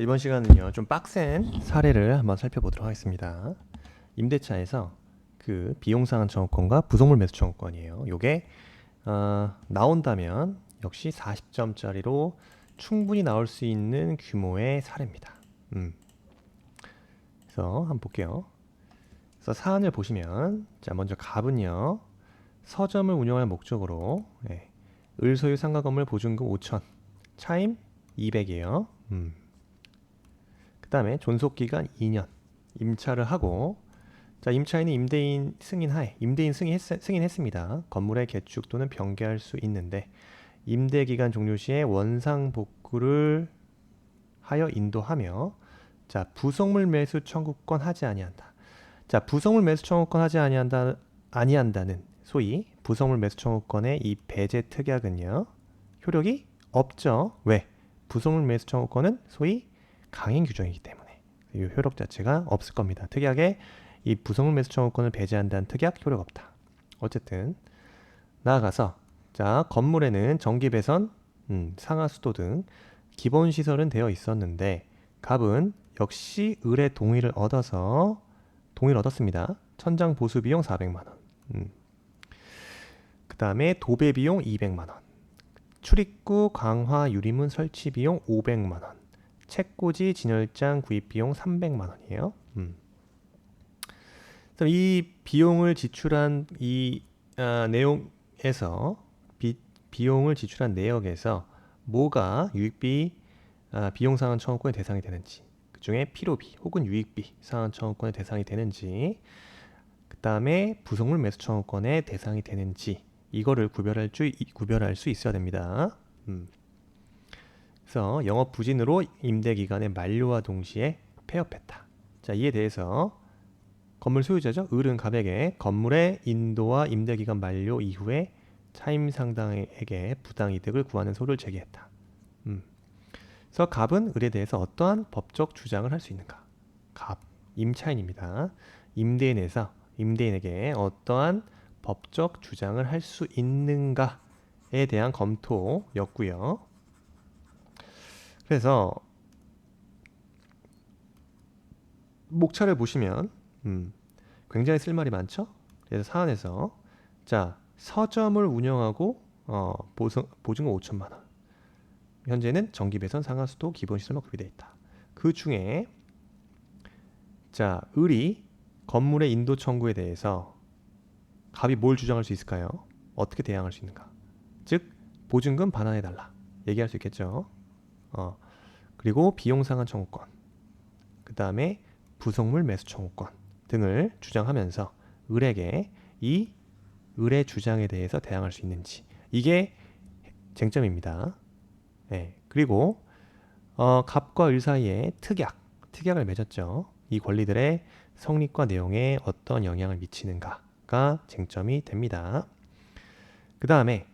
이번 시간은요 좀 빡센 사례를 한번 살펴보도록 하겠습니다. 임대차에서 그 비용상한 청구권과 부속물 매수 청구권이에요. 요게 어, 나온다면 역시 40점짜리로 충분히 나올 수 있는 규모의 사례입니다. 음. 그래서 한번 볼게요. 그래서 사안을 보시면 자 먼저 갑은요 서점을 운영할 목적으로 예, 을소유 상가 건물 보증금 5천 차임 200이에요. 음. 그 다음에 존속 기간 2년 임차를 하고 자 임차인이 임대인 승인 하에 임대인 승인 승인했습니다. 건물의 개축 또는 변개할 수 있는데 임대 기간 종료 시에 원상 복구를 하여 인도하며 자 부속물 매수 청구권 하지 아니한다. 자 부속물 매수 청구권 하지 아니한다 아니한다는 소위 부속물 매수 청구권의 이 배제 특약은요 효력이 없죠. 왜? 부속물 매수 청구권은 소위 강행 규정이기 때문에 이 효력 자체가 없을 겁니다. 특약에 이 부속물 매수 청구권을 배제한다는 특약 효력 없다. 어쨌든 나아가서 자 건물에는 전기 배선, 음, 상하 수도 등 기본 시설은 되어 있었는데 갑은 역시 을의 동의를 얻어서 동의를 얻었습니다. 천장 보수 비용 400만 원. 음. 그 다음에 도배 비용 200만 원. 출입구 강화 유리문 설치 비용 500만 원. 책꽂이 진열장 구입 비용 300만 원이에요. 음. 이 비용을 지출한 이 아, 내용에서 비, 비용을 지출한 내역에서 뭐가 유익비 아, 비용 상환 청구권의 대상이 되는지 그 중에 필요비 혹은 유익비 상환 청구권의 대상이 되는지 그 다음에 부속물 매수 청구권의 대상이 되는지 이거를 구별할 줄 구별할 수 있어야 됩니다. 음. 그래서 영업 부진으로 임대 기간의 만료와 동시에 폐업했다. 자 이에 대해서 건물 소유자죠. 을은 갑에게 건물의 인도와 임대 기간 만료 이후에 차임 상당에게 부당 이득을 구하는 소를 제기했다. 음. 그래서 갑은 을에 대해서 어떠한 법적 주장을 할 수 있는가? 갑 임차인입니다. 임대인에서 임대인에게 어떠한 법적 주장을 할 수 있는가에 대한 검토였고요. 그래서 목차를 보시면 음, 굉장히 쓸 말이 많죠. 그래서 사안에서 자 서점을 운영하고 어, 보증, 보증금 5천만 원. 현재는 전기 배선 상하수도 기본 시설만 구비되어 있다. 그 중에 자 을이 건물의 인도 청구에 대해서 갑이 뭘 주장할 수 있을까요? 어떻게 대항할 수 있는가? 즉 보증금 반환해 달라 얘기할 수 있겠죠. 어 그리고 비용 상환 청구권, 그 다음에 부속물 매수 청구권 등을 주장하면서 을에게 이 을의 주장에 대해서 대항할 수 있는지 이게 쟁점입니다. 네, 그리고 어, 갑과 을 사이에 특약, 특약을 맺었죠. 이 권리들의 성립과 내용에 어떤 영향을 미치는가가 쟁점이 됩니다. 그 다음에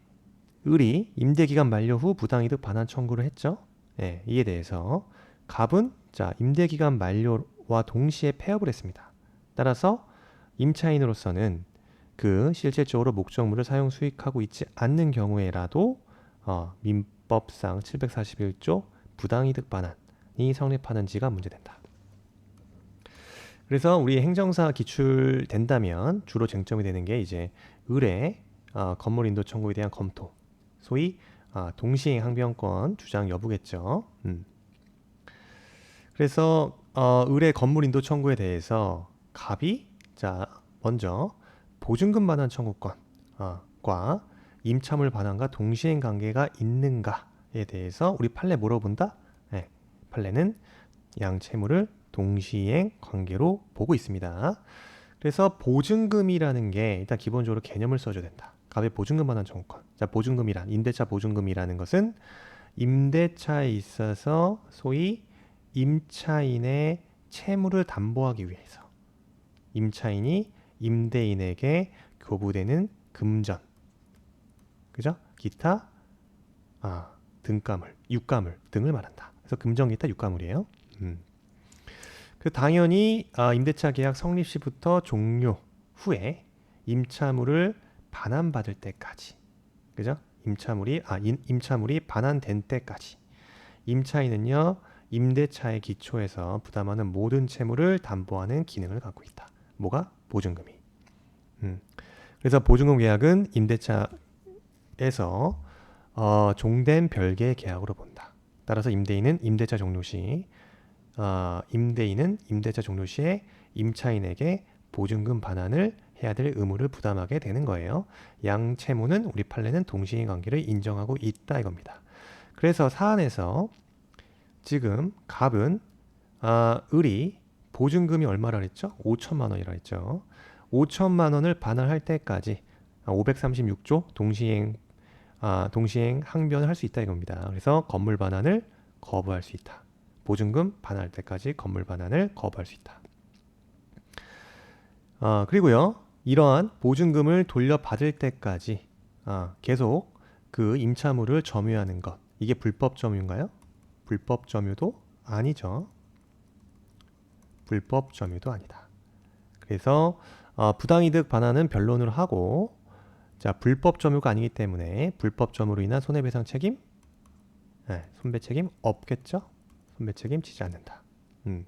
을이 임대기간 만료 후 부당이득 반환 청구를 했죠. 네, 이에 대해서 갑은 자 임대 기간 만료와 동시에 폐업을 했습니다. 따라서 임차인으로서는 그 실질적으로 목적물을 사용 수익하고 있지 않는 경우에라도 어, 민법상 741조 부당이득 반환이 성립하는지가 문제된다. 그래서 우리 행정사 기출된다면 주로 쟁점이 되는 게 이제 을의 어, 건물 인도 청구에 대한 검토, 소위 아, 동시행 항변권 주장 여부겠죠. 음. 그래서 어, 을의 건물 인도 청구에 대해서 갑이 자 먼저 보증금 반환 청구권과 어, 임차물 반환과 동시행 관계가 있는가에 대해서 우리 판례 물어본다. 네, 판례는 양 채무를 동시행 관계로 보고 있습니다. 그래서 보증금이라는 게 일단 기본적으로 개념을 써줘야 된다. 갑의 보증금 반환 청구권. 자, 보증금이란 임대차 보증금이라는 것은 임대차에 있어서 소위 임차인의 채무를 담보하기 위해서 임차인이 임대인에게 교부되는 금전, 그죠? 기타, 아, 등가물, 육가물 등을 말한다. 그래서 금전, 기타, 육가물이에요. 음. 그 당연히 아, 임대차 계약 성립 시부터 종료 후에 임차물을 반환받을 때까지, 그죠? 임차물이 아 임, 임차물이 반환된 때까지 임차인은요 임대차의 기초에서 부담하는 모든 채무를 담보하는 기능을 갖고 있다. 뭐가? 보증금이. 음. 그래서 보증금 계약은 임대차에서 어, 종된 별개의 계약으로 본다. 따라서 임대인은 임대차 종료 시 어, 임대인은 임대차 종료 시에 임차인에게 보증금 반환을 해야 될 의무를 부담하게 되는 거예요. 양 채무는 우리 판례는 동시행 관계를 인정하고 있다 이겁니다. 그래서 사안에서 지금 갑은 아, 을이 보증금이 얼마라 그랬죠? 5천만 원이라 했죠. 5천만 원을 반환할 때까지 536조 동시행 아, 동시행 항변을 할 수 있다 이겁니다. 그래서 건물 반환을 거부할 수 있다. 보증금 반환할 때까지 건물 반환을 거부할 수 있다. 아, 그리고요. 이러한 보증금을 돌려받을 때까지 아, 계속 그 임차물을 점유하는 것. 이게 불법 점유인가요? 불법 점유도 아니죠. 불법 점유도 아니다. 그래서 어, 부당이득 반환은 변론으로 하고 자 불법 점유가 아니기 때문에 불법 점유로 인한 손해배상 책임, 네, 손배 책임 없겠죠? 손배 책임 지지 않는다. 음.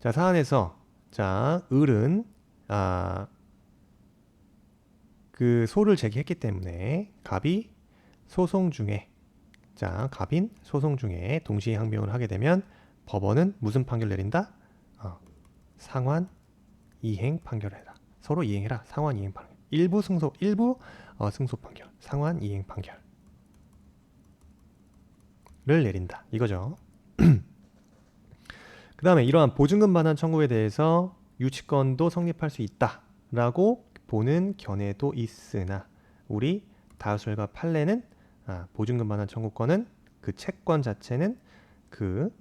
자 사안에서 자 을은 아, 그 소를 제기했기 때문에 갑이 소송 중에 자 갑인 소송 중에 동시에 항명을 하게 되면 법원은 무슨 판결 내린다? 어, 상환 이행 판결해라. 서로 이행해라. 상환 이행 판결. 일부 승소 일부 어, 승소 판결. 상환 이행 판결을 내린다. 이거죠. 그 다음에 이러한 보증금 반환 청구에 대해서 유치권도 성립할 수 있다 라고 보는 견해도 있으나 우리 다수설과 판례는 아, 보증금 반환 청구권은 그 채권 자체는 그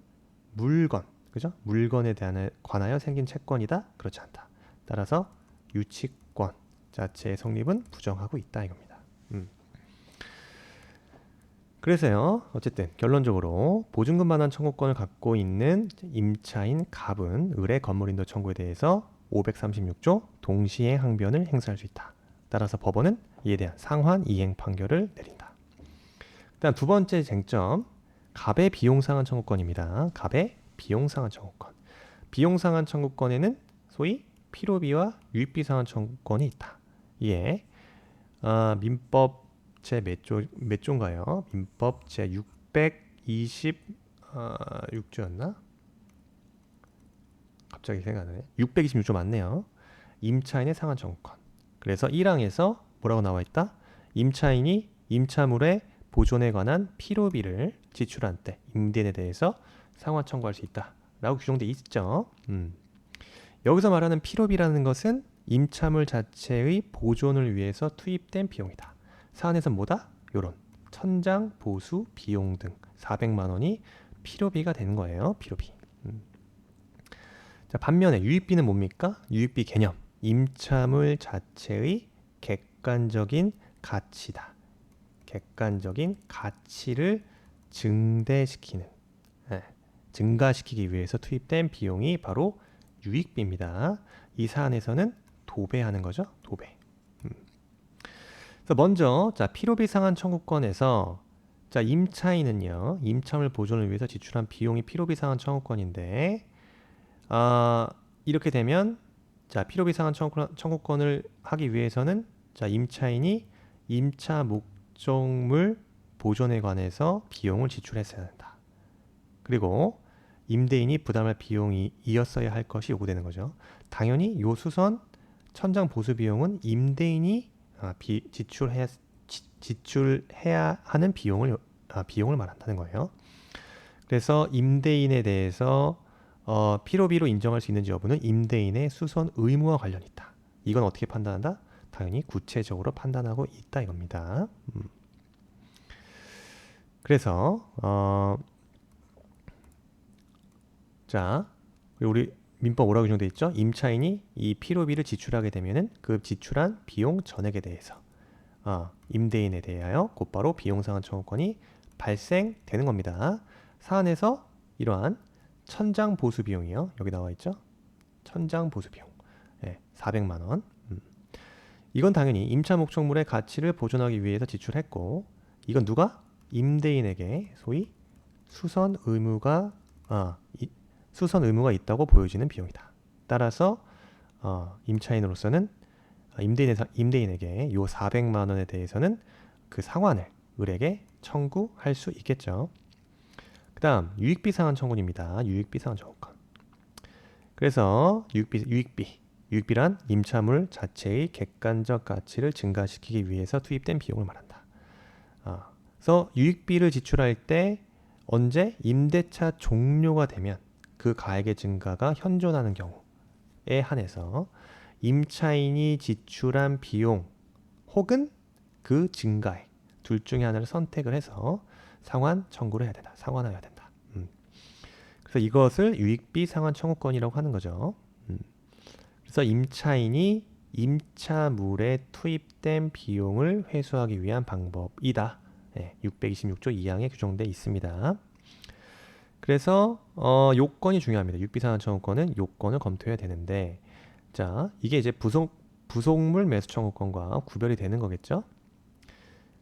물건 그죠? 물건에 대한 관하여 생긴 채권이다 그렇지 않다. 따라서 유치권 자체의 성립은 부정하고 있다 이겁니다. 음. 그래서요 어쨌든 결론적으로 보증금 반환 청구권을 갖고 있는 임차인 갑은 을의 건물인도 청구에 대해서 536조 동시행 항변을 행사할 수 있다. 따라서 법원은 이에 대한 상환 이행 판결을 내린다. 일단 두 번째 쟁점 갑의 비용 상환 청구권입니다. 갑의 비용 상환 청구권. 비용 상환 청구권에는 소위 필요비와 유익비 상환 청구권이 있다. 이에 아, 민법 제 몇 조 몇 조인가요? 민법 제 626조였나? 갑자기 생각나네. 626조 맞네요. 임차인의 상환 청구권. 그래서 1항에서 뭐라고 나와 있다? 임차인이 임차물의 보존에 관한 필요비를 지출한 때 임대인에 대해서 상환 청구할 수 있다라고 규정돼 있죠. 음. 여기서 말하는 필요비라는 것은 임차물 자체의 보존을 위해서 투입된 비용이다. 사안에서 뭐다? 요런 천장 보수 비용 등 400만 원이 필요비가 되는 거예요. 필요비. 음. 자, 반면에 유익비는 뭡니까? 유익비 개념. 임차물 자체의 객관적인 가치다. 객관적인 가치를 증대시키는 네, 증가시키기 위해서 투입된 비용이 바로 유익비입니다. 이 사안에서는 도배하는 거죠. 도배. 음. 그래서 먼저 자 필요비 상환 청구권에서 자 임차인은요 임차물 보존을 위해서 지출한 비용이 필요비 상환 청구권인데 아 이렇게 되면 자 필요비 상환 청구권 을 하기 위해서는 자 임차인이 임차 목적물 보존에 관해서 비용을 지출했어야 한다. 그리고 임대인이 부담할 비용이 이었어야 할 것이 요구되는 거죠. 당연히 요 수선 천장 보수 비용은 임대인이 아, 비, 지출해야, 지, 출해야 하는 비용을 아, 비용을 말한다는 거예요. 그래서 임대인에 대해서 어, 필요비로 인정할 수 있는지 여부는 임대인의 수선 의무와 관련이 있다. 이건 어떻게 판단한다? 당연히 구체적으로 판단하고 있다 이겁니다. 음. 그래서 어, 자 우리 민법 뭐라고 규정돼 있죠? 임차인이 이 필요비를 지출하게 되면은 그 지출한 비용 전액에 대해서 어, 임대인에 대하여 곧바로 비용상환 청구권이 발생되는 겁니다. 사안에서 이러한 천장 보수 비용이요. 여기 나와 있죠. 천장 보수 비용. 네, 400만 원. 음. 이건 당연히 임차 목적물의 가치를 보존하기 위해서 지출했고 이건 누가 임대인에게 소위 수선 의무가 아, 이, 수선 의무가 있다고 보여지는 비용이다. 따라서 어, 임차인으로서는 아, 임대인 임대인에게 요 400만 원에 대해서는 그 상환을 을에게 청구할 수 있겠죠. 그 다음 유익비 상환 청구입니다. 유익비 상환 청구권. 그래서 유익비 유익비 유익비란 임차물 자체의 객관적 가치를 증가시키기 위해서 투입된 비용을 말한다. 아, 그래서 유익비를 지출할 때 언제 임대차 종료가 되면 그 가액의 증가가 현존하는 경우에 한해서 임차인이 지출한 비용 혹은 그 증가액 둘 중에 하나를 선택을 해서 상환 청구를 해야 된다. 상환하여야 된다. 음. 그래서 이것을 유익비 상환 청구권이라고 하는 거죠. 음. 그래서 임차인이 임차물에 투입된 비용을 회수하기 위한 방법이다. 네, 626조 2항에 규정돼 있습니다. 그래서 어, 요건이 중요합니다. 유익비상환 청구권은 요건을 검토해야 되는데 자 이게 이제 부속 부속물 매수 청구권과 구별이 되는 거겠죠.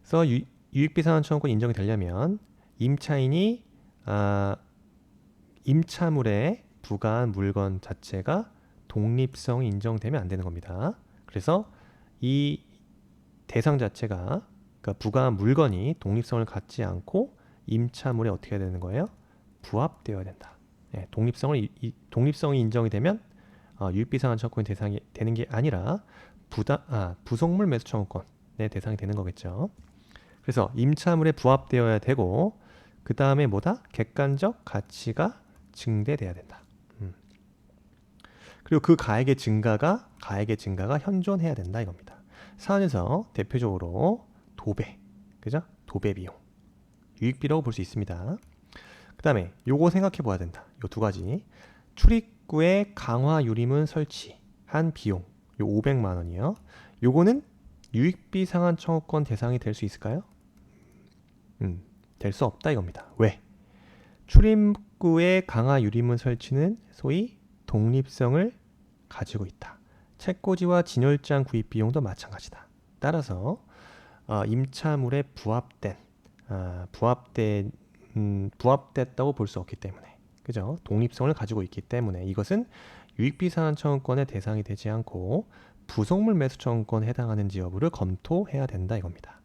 그래서 유, 유익비상환 청구권 인정이 되려면 임차인이 아, 임차물에 부과한 물건 자체가 독립성이 인정되면 안 되는 겁니다. 그래서 이 대상 자체가 그러니까 부과한 물건이 독립성을 갖지 않고 임차물에 어떻게 해야 되는 거예요? 부합되어야 된다. 예, 독립성을 이, 이, 독립성이 인정이 되면 어, 유익비상환 청구권 대상이 되는 게 아니라 부다 아, 부속물 매수 청구권의 대상이 되는 거겠죠. 그래서 임차물에 부합되어야 되고 그 다음에 뭐다? 객관적 가치가 증대돼야 된다. 음. 그리고 그 가액의 증가가 가액의 증가가 현존해야 된다 이겁니다. 사안에서 대표적으로 도배, 그죠? 도배 비용, 유익비라고 볼 수 있습니다. 그 다음에 요거 생각해 봐야 된다. 요 두 가지. 출입구에 강화 유리문 설치한 비용, 요 500만 원이요. 요거는 유익비 상환 청구권 대상이 될 수 있을까요? 음, 될 수 없다 이겁니다. 왜? 출입구에 강화 유리문 설치는 소위 독립성을 가지고 있다. 책꽂이와 진열장 구입 비용도 마찬가지다. 따라서 어, 임차물에 부합된 어, 부합된 음, 부합됐다고 볼 수 없기 때문에 그죠? 독립성을 가지고 있기 때문에 이것은 유익비 상환 청구권의 대상이 되지 않고 부속물 매수 청구권에 해당하는지 여부를 검토해야 된다 이겁니다.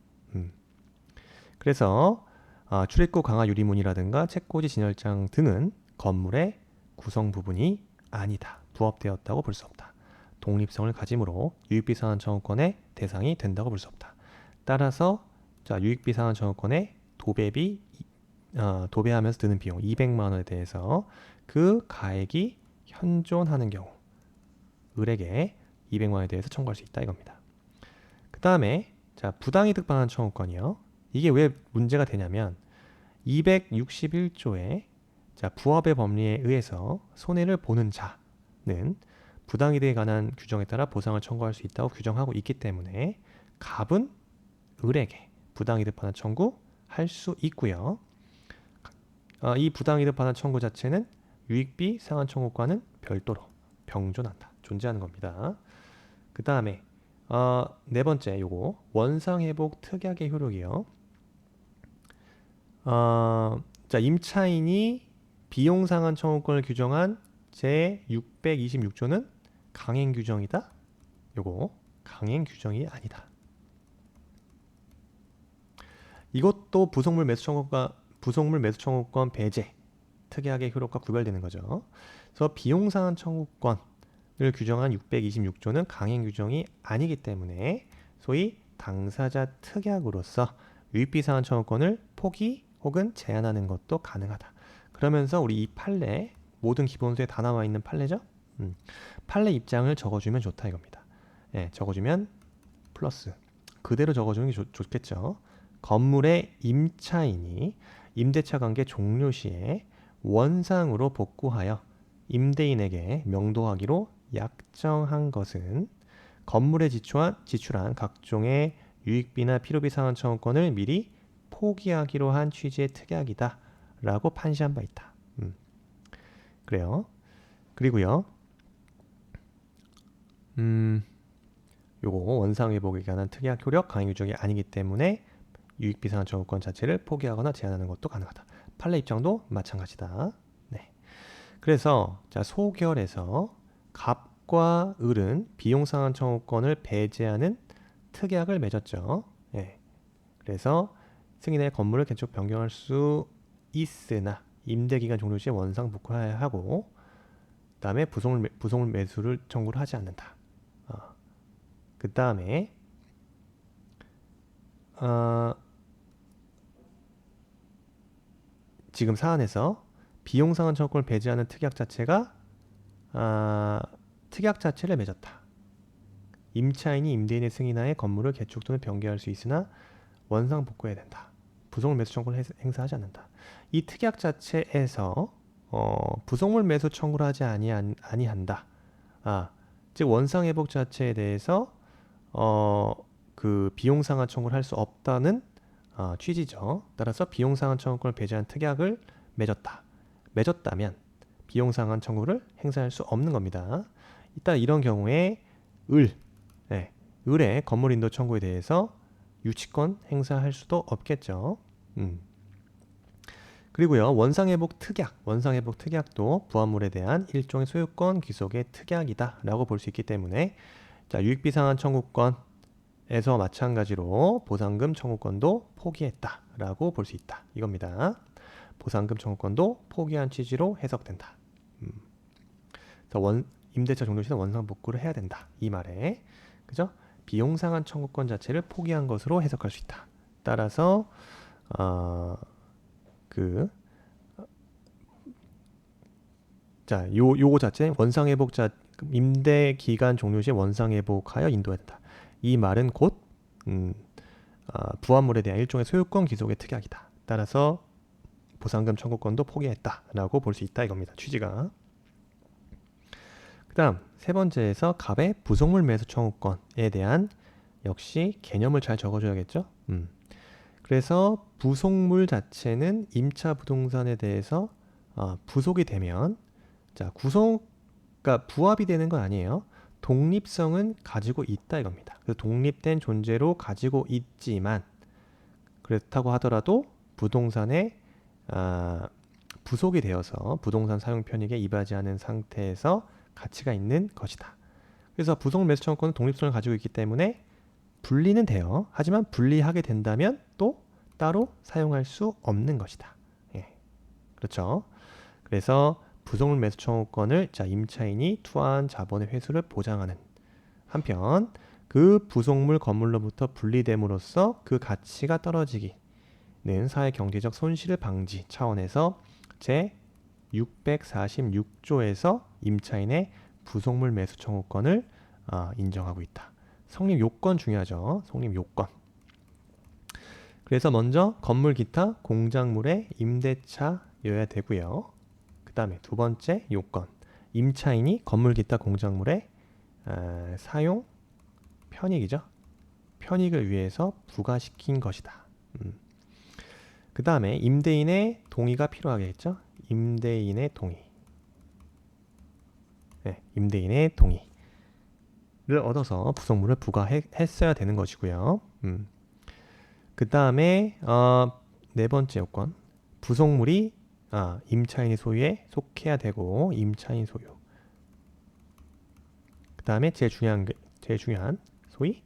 음. 그래서 어, 출입구 강화 유리문이라든가 책꽂이 진열장 등은 건물의 구성 부분이 아니다. 부합되었다고 볼 수 없다. 독립성을 가지므로 유익비 상환 청구권의 대상이 된다고 볼 수 없다. 따라서 자 유익비 상환 청구권의 도배비 어, 도배하면서 드는 비용 200만 원에 대해서 그 가액이 현존하는 경우 을에게 200만 원에 대해서 청구할 수 있다 이겁니다. 그 다음에 자 부당이득 방한 청구권이요. 이게 왜 문제가 되냐면 261조에 자 부합의 법리에 의해서 손해를 보는 자는 부당이득에 관한 규정에 따라 보상을 청구할 수 있다고 규정하고 있기 때문에 갑은 을에게 부당이득 반환 청구 할 수 있고요. 어, 이 부당이득 반환 청구 자체는 유익비 상환 청구과는 별도로 병존한다. 존재하는 겁니다. 그 다음에 어, 네 번째 요거 원상회복 특약의 효력이요. 어, 자 임차인이 비용 상환 청구권을 규정한 제 626조는 강행 규정이다. 요거 강행 규정이 아니다. 이것도 부속물 매수 청구가 부속물 매수 청구권 배제 특약의 효력과 구별되는 거죠. 그래서 비용 상환 청구권을 규정한 626조는 강행 규정이 아니기 때문에 소위 당사자 특약으로서 유익비 상환 청구권을 포기 혹은 제한하는 것도 가능하다. 그러면서 우리 이 판례 모든 기본소에 다 나와 있는 판례죠. 음, 판례 입장을 적어주면 좋다 이겁니다. 예, 적어주면 플러스 그대로 적어주는 게 좋, 좋겠죠. 건물의 임차인이 임대차 관계 종료 시에 원상으로 복구하여 임대인에게 명도하기로 약정한 것은 건물에 지출한, 지출한 각종의 유익비나 필요비 상환 청구권을 미리 포기하기로 한 취지의 특약이다 라고 판시한 바 있다. 음. 그래요. 그리고요. 음, 요거 원상회복에 관한 특약 효력 강의 규정이 아니기 때문에 유익비상환 청구권 자체를 포기하거나 제한하는 것도 가능하다. 판례 입장도 마찬가지다. 네. 그래서 자 소결에서 갑과 을은 비용상환 청구권을 배제하는 특약을 맺었죠. 예. 그래서 승인의 건물을 개축 변경할 수 있으나 임대기간 종료 시 원상 복구해야 하고 그 다음에 부속물, 매- 부속물 매수를 청구를 하지 않는다. 어. 그 다음에 어, 지금 사안에서 비용 상환 청구권을 배제하는 특약 자체가 아, 특약 자체를 맺었다. 임차인이 임대인의 승인하에 건물을 개축 또는 변경할 수 있으나 원상 복구해야 된다. 부속물 매수 청구를 해- 행사하지 않는다. 이 특약 자체에서 어, 부속물 매수 청구를 하지 아니한, 아니한다. 아, 즉 원상 회복 자체에 대해서 어, 그 비용 상환 청구를 할 수 없다는 어, 취지죠. 따라서 비용 상환 청구권을 배제한 특약을 맺었다. 맺었다면 비용 상환 청구를 행사할 수 없는 겁니다. 이따 이런 경우에 을, 네, 을의 건물 인도 청구에 대해서 유치권 행사할 수도 없겠죠. 음. 그리고요 원상회복 특약, 원상회복 특약도 부합물에 대한 일종의 소유권 귀속의 특약이다라고 볼 수 있기 때문에 자 유익비 상환 청구권에서 마찬가지로 보상금 청구권도 포기했다라고 볼 수 있다 이겁니다. 보상금 청구권도 포기한 취지로 해석된다. 음. 원 임대차 종료 시는 원상 복구를 해야 된다 이 말에 그죠? 비용 상환 청구권 자체를 포기한 것으로 해석할 수 있다. 따라서 어, 그 자, 요 요거 자체 원상 회복 자 임대 기간 종료 시 원상 회복하여 인도해야 된다. 이 말은 곧 음, 아, 부합물에 대한 일종의 소유권 기속의 특약이다. 따라서 보상금 청구권도 포기했다라고 볼 수 있다 이겁니다. 취지가. 그다음 세 번째에서 갑의 부속물 매수 청구권에 대한 역시 개념을 잘 적어줘야겠죠. 음. 그래서 부속물 자체는 임차 부동산에 대해서 어, 부속이 되면 자 구속 그러니까 부합이 되는 건 아니에요. 독립성은 가지고 있다 이겁니다. 그래서 독립된 존재로 가지고 있지만 그렇다고 하더라도 부동산에 아, 부속이 되어서 부동산 사용 편익에 이바지 않은 상태에서 가치가 있는 것이다. 그래서 부속 매수 청구권은 독립성을 가지고 있기 때문에 분리는 돼요. 하지만 분리하게 된다면 또 따로 사용할 수 없는 것이다. 예. 그렇죠. 그래서 부속물 매수 청구권을 자 임차인이 투하한 자본의 회수를 보장하는 한편 그 부속물 건물로부터 분리됨으로써 그 가치가 떨어지기는 사회 경제적 손실을 방지 차원에서 제 646조에서 임차인의 부속물 매수 청구권을 아, 인정하고 있다. 성립 요건 중요하죠. 성립 요건. 그래서 먼저 건물 기타 공작물의 임대차여야 되고요. 그 다음에 두 번째 요건. 임차인이 건물 기타 공작물의 아, 사용 편익이죠. 편익을 위해서 부과시킨 것이다. 음. 그 다음에 임대인의 동의가 필요하겠죠. 임대인의 동의. 네, 임대인의 동의를 얻어서 부속물을 부과했어야 되는 것이고요. 음. 그 다음에 어, 네 번째 요건 부속물이 아, 임차인의 소유에 속해야 되고 임차인 소유. 그 다음에 제일 중요한 게- 제일 중요한 소위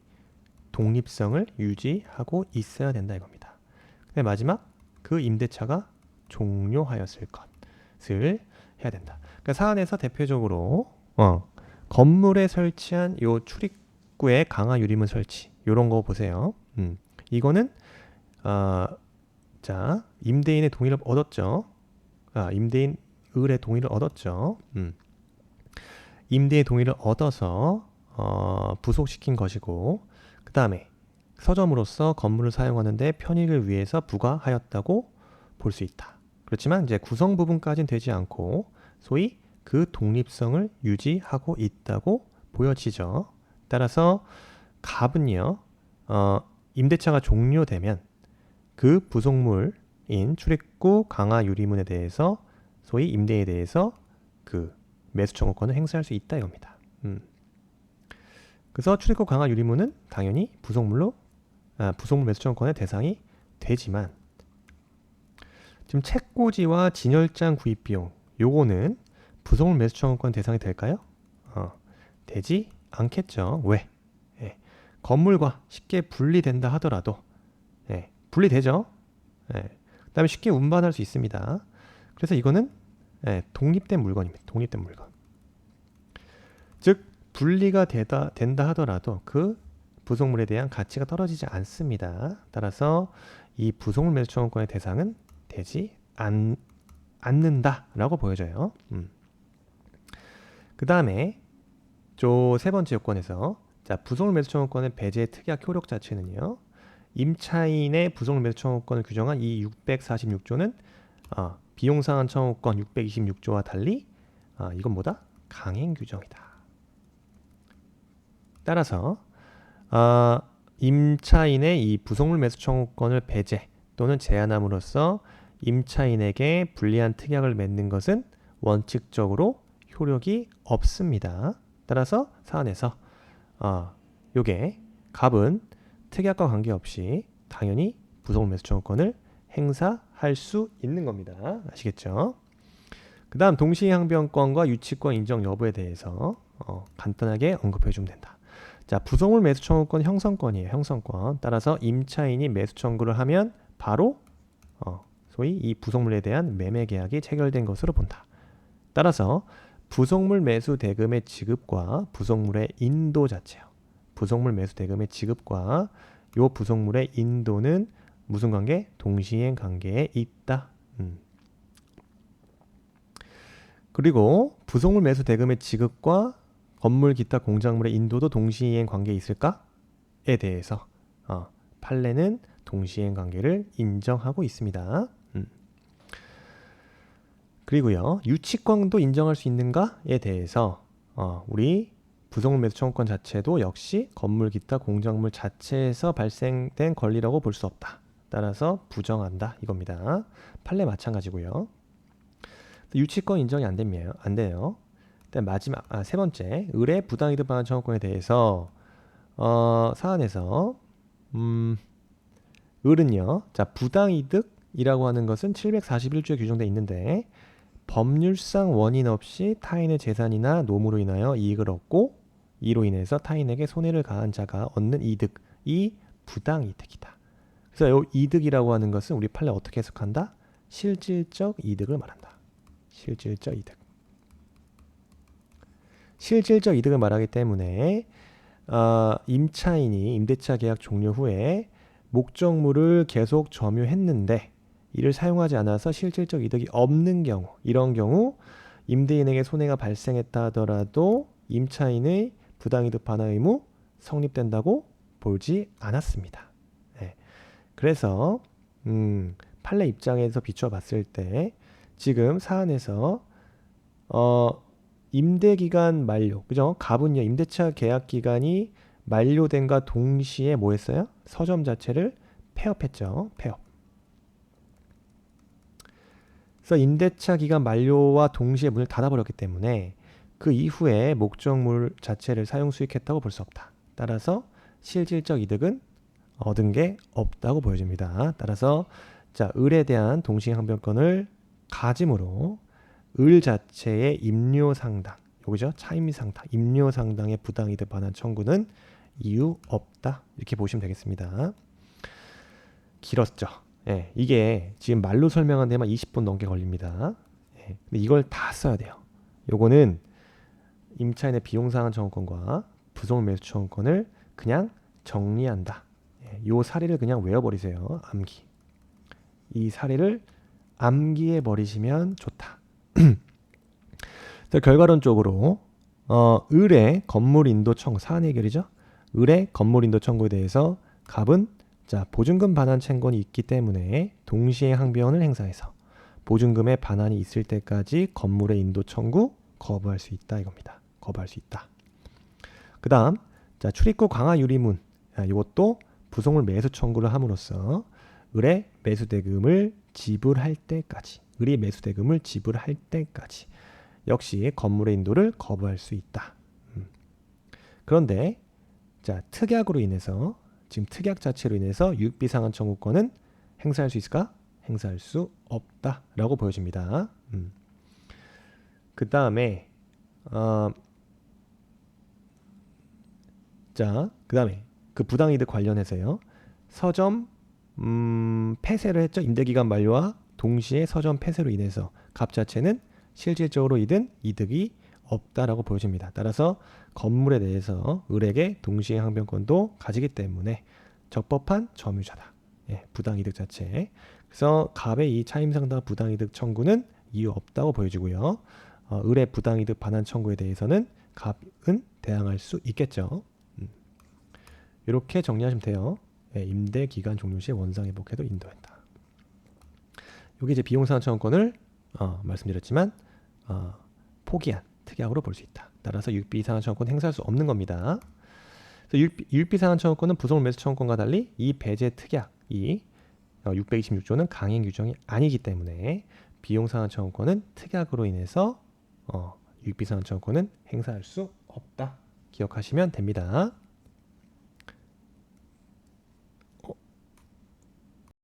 독립성을 유지하고 있어야 된다 이겁니다. 그 마지막 그 임대차가 종료하였을 것 을 해야 된다. 그러니까 사안에서 대표적으로 어, 건물에 설치한 요 출입구에 강화 유리문 설치 요런 거 보세요. 음, 이거는 어, 자 임대인의 동의를 얻었죠. 아, 임대인 을의 동의를 얻었죠. 음. 임대의 동의를 얻어서 어, 부속시킨 것이고 그 다음에 서점으로서 건물을 사용하는데 편익을 위해서 부과하였다고 볼 수 있다. 그렇지만 이제 구성 부분까지는 되지 않고 소위 그 독립성을 유지하고 있다고 보여지죠. 따라서 갑은요, 어, 임대차가 종료되면 그 부속물인 출입구 강화 유리문에 대해서 소위 임대에 대해서 그 매수 청구권을 행사할 수 있다 이겁니다. 음. 그래서 출입구 강화 유리문은 당연히 부속물로 아, 부속물 매수 청구권의 대상이 되지만 지금 책꽂이와 진열장 구입 비용 요거는 부속물 매수 청구권 대상이 될까요? 어, 되지 않겠죠. 왜? 예, 건물과 쉽게 분리된다 하더라도 예, 분리되죠. 예, 그다음에 쉽게 운반할 수 있습니다. 그래서 이거는 예, 독립된 물건입니다. 독립된 물건. 즉 분리가 되다 된다 하더라도 그 부속물에 대한 가치가 떨어지지 않습니다. 따라서 이 부속물 매수 청구권의 대상은 되지 않, 않는다라고 보여져요. 음. 그 다음에 저세 번째 요건에서 자 부속물 매수 청구권의 배제의 특약 효력 자체는요. 임차인의 부속물 매수 청구권을 규정한 이 646조는 어, 비용 상한 청구권 626조와 달리 어, 이건 뭐다? 강행 규정이다. 따라서 어, 임차인의 이 부속물 매수 청구권을 배제 또는 제한함으로써 임차인에게 불리한 특약을 맺는 것은 원칙적으로 효력이 없습니다. 따라서 사안에서 어, 요게 갑은 특약과 관계없이 당연히 부속물 매수 청구권을 행사할 수 있는 겁니다. 아시겠죠? 그 다음 동시항변권과 유치권 인정 여부에 대해서 어, 간단하게 언급해 주면 된다. 자, 부속물 매수 청구권 형성권이에요. 형성권. 따라서 임차인이 매수 청구를 하면 바로 어, 소위 이 부속물에 대한 매매 계약이 체결된 것으로 본다. 따라서 부속물 매수 대금의 지급과 부속물의 인도 자체요. 부속물 매수 대금의 지급과 요 부속물의 인도는 무슨 관계? 동시행 관계에 있다. 음. 그리고 부속물 매수 대금의 지급과 건물 기타 공작물의 인도도 동시행 관계에 있을까?에 대해서 어, 판례는 동시행 관계를 인정하고 있습니다. 음. 그리고요 유치권도 인정할 수 있는가에 대해서 어, 우리 부속물 매수 청구권 자체도 역시 건물 기타 공작물 자체에서 발생된 권리라고 볼 수 없다. 따라서 부정한다 이겁니다. 판례 마찬가지고요. 유치권 인정이 안 되면 안 돼요. 일단 마지막 아, 세 번째 의뢰 부당이득 반환 청구권에 대해서 어, 사안에서 음, 을은요. 자 부당이득이라고 하는 것은 741조에 규정돼 있는데 법률상 원인 없이 타인의 재산이나 노무로 인하여 이익을 얻고 이로 인해서 타인에게 손해를 가한 자가 얻는 이득이 부당이득이다. 그래서 이 이득이라고 하는 것은 우리 판례 어떻게 해석한다? 실질적 이득을 말한다. 실질적 이득. 실질적 이득을 말하기 때문에 어, 임차인이 임대차 계약 종료 후에 목적물을 계속 점유했는데 이를 사용하지 않아서 실질적 이득이 없는 경우 이런 경우 임대인에게 손해가 발생했다 하더라도 임차인의 부당이득 반환 의무 성립된다고 보지 않았습니다. 네. 그래서 음, 판례 입장에서 비춰봤을 때 지금 사안에서 어, 임대 기간 만료, 그죠? 갑은요 임대차 계약 기간이 만료된과 동시에 뭐 했어요? 서점 자체를 폐업했죠. 폐업. 그래서 임대차 기간 만료와 동시에 문을 닫아버렸기 때문에 그 이후에 목적물 자체를 사용 수익했다고 볼 수 없다. 따라서 실질적 이득은 얻은 게 없다고 보여집니다. 따라서 자 을에 대한 동시항변권을 가짐으로 을 자체의 임료 상당, 여기죠 차임이 상당, 임료 상당의 부당이득 반환 청구는 이유 없다 이렇게 보시면 되겠습니다. 길었죠. 예, 이게 지금 말로 설명한 데만 20분 넘게 걸립니다. 예, 근데 이걸 다 써야 돼요. 요거는 임차인의 비용상한 청구권과 부속 매수 청구권을 그냥 정리한다. 예, 요 사례를 그냥 외워버리세요. 암기. 이 사례를 암기해 버리시면 좋다. 결과론적으로 어, 을의 건물 인도 청구 사안 해결이죠. 을의 건물 인도 청구에 대해서 갑은 자 보증금 반환 채권이 있기 때문에 동시에 항변을 행사해서 보증금의 반환이 있을 때까지 건물의 인도 청구 거부할 수 있다 이겁니다. 거부할 수 있다. 그 다음 자 출입구 강화 유리문 아, 이것도 부속물 매수 청구를 함으로써 을의 매수 대금을 지불할 때까지 을이 매수 대금을 지불할 때까지 역시 건물의 인도를 거부할 수 있다. 음. 그런데 자 특약으로 인해서 지금 특약 자체로 인해서 유익비 상환 청구권은 행사할 수 있을까? 행사할 수 없다라고 보여집니다. 음. 그 다음에 어, 자, 그 다음에 그 부당이득 관련해서요. 서점 음, 폐쇄를 했죠. 임대기간 만료와 동시에 서점 폐쇄로 인해서 값 자체는 실질적으로 이든 이득이 없다라고 보여집니다. 따라서 건물에 대해서 을에게 동시에 항변권도 가지기 때문에 적법한 점유자다. 예, 부당이득 자체. 그래서 갑의 이 차임상당 부당이득 청구는 이유 없다고 보여지고요. 어, 을의 부당이득 반환 청구에 대해서는 갑은 대항할 수 있겠죠. 음. 이렇게 정리하시면 돼요. 예, 임대 기간 종료 시 원상 회복해도 인도한다. 여기 이제 비용상환 청구권을 어, 말씀드렸지만 어, 포기한 특약으로 볼 수 있다. 따라서 육비상환 청구권 행사할 수 없는 겁니다. 그래서 율비, 율비상환 청구권은 부속물 매수 청구권과 달리 이 배제 특약이 어, 626조는 강행 규정이 아니기 때문에 비용상환 청구권은 특약으로 인해서 어, 육비상환 청구권은 행사할 수 없다. 기억하시면 됩니다.